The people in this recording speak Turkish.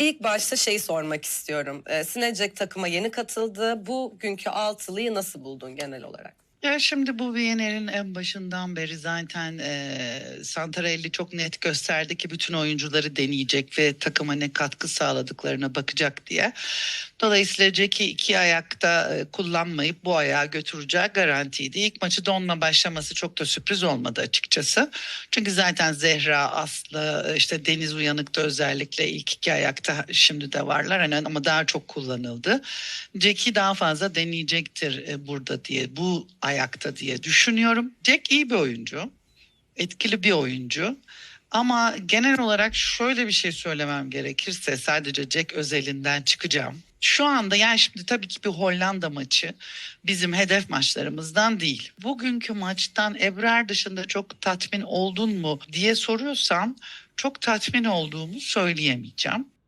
İlk başta şeyi sormak istiyorum. Ee, Sinecek takıma yeni katıldı. Bugünkü altılıyı nasıl buldun genel olarak? Ya şimdi bu Viyener'in en başından beri zaten e, Santarelli çok net gösterdi ki bütün oyuncuları deneyecek ve takıma ne katkı sağladıklarına bakacak diye. Dolayısıyla Jack'i iki ayakta kullanmayıp bu ayağı götüreceği garantiydi. İlk maçı da onunla başlaması çok da sürpriz olmadı açıkçası. Çünkü zaten Zehra, Aslı, işte Deniz Uyanık'ta özellikle ilk iki ayakta şimdi de varlar hani ama daha çok kullanıldı. Jack'i daha fazla deneyecektir burada diye bu ayakta diye düşünüyorum. Jack iyi bir oyuncu. Etkili bir oyuncu. Ama genel olarak şöyle bir şey söylemem gerekirse sadece Jack özelinden çıkacağım. Şu anda yani şimdi tabii ki bir Hollanda maçı bizim hedef maçlarımızdan değil. Bugünkü maçtan Ebrar dışında çok tatmin oldun mu diye soruyorsan çok tatmin olduğumu söyleyemeyeceğim.